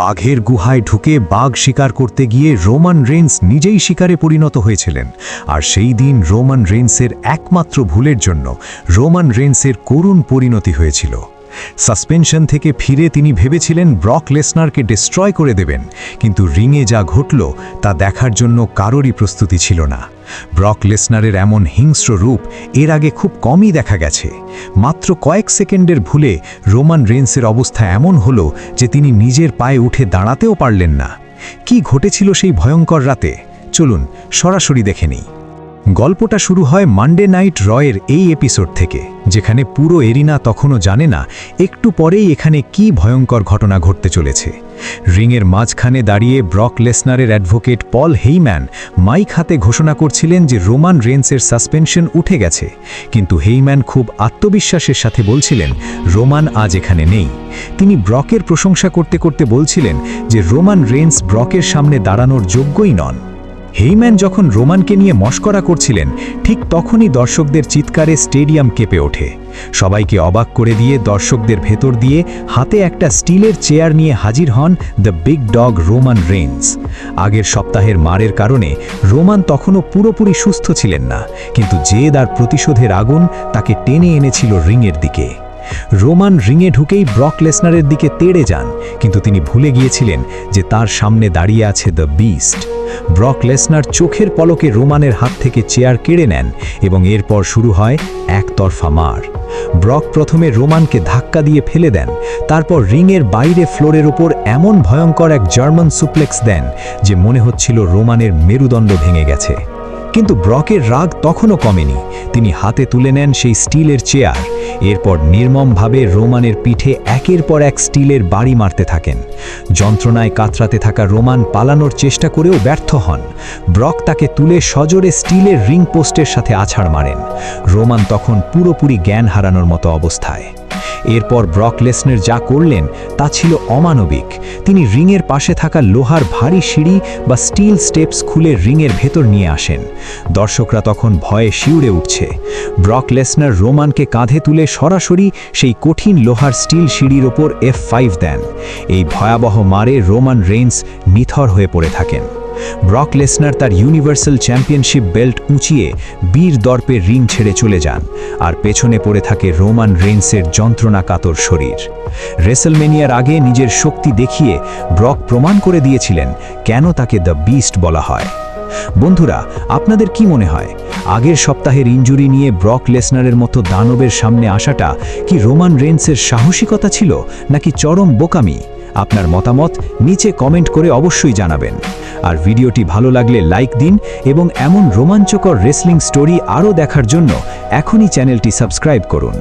বাঘের গুহায় ঢুকে বাঘ শিকার করতে গিয়ে রোমান রেন্স নিজেই শিকারে পরিণত হয়েছিলেন। আর সেই দিন রোমান রেন্সের একমাত্র ভুলের জন্য রোমান রেন্সের করুণ পরিণতি হয়েছিল। সাসপেনশন থেকে ফিরে তিনি ভেবেছিলেন ব্রক লেসনারকে ডিস্ট্রয় করে দেবেন, কিন্তু রিংয়ে যা ঘটল তা দেখার জন্য কারোরই প্রস্তুতি ছিল না। ব্রক লেসনারের এমন হিংস্র রূপ এর আগে খুব কমই দেখা গেছে। মাত্র কয়েক সেকেন্ডের ভুলে রোমান রেন্সের অবস্থা এমন হলো যে তিনি নিজের পায়ে উঠে দাঁড়াতেও পারলেন না। কি ঘটেছিল সেই ভয়ঙ্কর রাতে? চলুন সরাসরি দেখে নিই। গল্পটা শুরু হয় মানডে নাইট রয়ের এই এপিসোড থেকে, যেখানে পুরো এরিনা তখনও জানে না একটু পরেই এখানে কি ভয়ঙ্কর ঘটনা ঘটতে চলেছে। রিংয়ের মাঝখানে দাঁড়িয়ে ব্রক লেসনারের অ্যাডভোকেট পল হেইম্যান মাইক হাতে ঘোষণা করছিলেন যে রোমান রেন্সের সাসপেনশন উঠে গেছে। কিন্তু হেইম্যান খুব আত্মবিশ্বাসের সাথে বলছিলেন রোমান আজ এখানে নেই। তিনি ব্রকের প্রশংসা করতে করতে বলছিলেন যে রোমান রেন্স ব্রকের সামনে দাঁড়ানোর যোগ্যই নন। হেইম্যান যখন রোমানকে নিয়ে মস্করা করছিলেন, ঠিক তখনই দর্শকদের চিৎকারে স্টেডিয়াম কেঁপে ওঠে। সবাইকে অবাক করে দিয়ে দর্শকদের ভেতর দিয়ে হাতে একটা স্টিলের চেয়ার নিয়ে হাজির হন the big dog Roman Reigns আগের সপ্তাহের মারের কারণে রোমান তখনও পুরোপুরি সুস্থ ছিলেন না, কিন্তু জেদ আর প্রতিশোধের আগুন তাকে টেনে এনেছিল রিংয়ের দিকে। রোমান রিংয়ে ঢুকেই ব্রক লেসনারের দিকে তেড়ে যান, কিন্তু তিনি ভুলে গিয়েছিলেন যে তার সামনে দাঁড়িয়ে আছে দ্য বিস্ট। ব্রক লেসনার চোখের পলকে রোমানের হাত থেকে চেয়ার কেড়ে নেন এবং এরপর শুরু হয় একতরফা মার। ব্রক প্রথমে রোমানকে ধাক্কা দিয়ে ফেলে দেন, তারপর রিংয়ের বাইরে ফ্লোরের ওপর এমন ভয়ঙ্কর এক জার্মান সুপ্লেক্স দেন যে মনে হচ্ছিল রোমানের মেরুদণ্ড ভেঙে গেছে। কিন্তু ব্রকের রাগ তখনও কমেনি, তিনি হাতে তুলে নেন সেই স্টিলের চেয়ার। এরপর নির্মমভাবে রোমানের পিঠে একের পর এক স্টিলের বাড়ি মারতে থাকেন। যন্ত্রণায় কাতরাতে থাকা রোমান পালানোর চেষ্টা করেও ব্যর্থ হন। ব্রক তাকে তুলে সজোরে স্টিলের রিং পোস্টের সাথে আছাড় মারেন। রোমান তখন পুরোপুরি জ্ঞান হারানোর মতো অবস্থায়। এরপর ব্রক লেসনের যা করলেন, তা ছিল অমানবিক। তিনি রিংয়ের পাশে থাকা লোহার ভারী সিঁড়ি বা স্টিল স্টেপস খুলে রিংয়ের ভেতর নিয়ে আসেন। দর্শকরা তখন ভয়ে শিউরে উঠছে। ব্রক লেসনার রোমানকে কাঁধে তুলে সরাসরি সেই কঠিন লোহার স্টিল সিঁড়ির ওপর এফ ফাইভ দেন। এই ভয়াবহ মারে রোমান রেন্স নিথর হয়ে পড়ে থাকেন। ব্রক লেসনার তার ইউনিভার্সাল চ্যাম্পিয়নশিপ বেল্ট উঁচিয়ে বীর দর্পে রিং ছেড়ে চলে যান আর পেছনে পড়ে থাকে রোমান রেন্সের যন্ত্রণা কাতর শরীর। রেসেলমেনিয়ার আগে নিজের শক্তি দেখিয়ে ব্রক প্রমাণ করে দিয়েছিলেন কেন তাকে দ্য বিস্ট বলা হয়। বন্ধুরা, আপনাদের কি মনে হয়? আগের সপ্তাহের ইঞ্জুরি নিয়ে ব্রক লেসনারের মতো দানবের সামনে আসাটা কি রোমান রেন্সের সাহসিকতা ছিল, নাকি চরম বোকামি? আপনার মতামত নিচে কমেন্ট করে অবশ্যই জানাবেন। আর ভিডিওটি ভালো লাগলে লাইক দিন এবং এমন রোমাঞ্চকর রেসলিং স্টোরি আরও দেখার জন্য এখনই চ্যানেলটি সাবস্ক্রাইব করুন।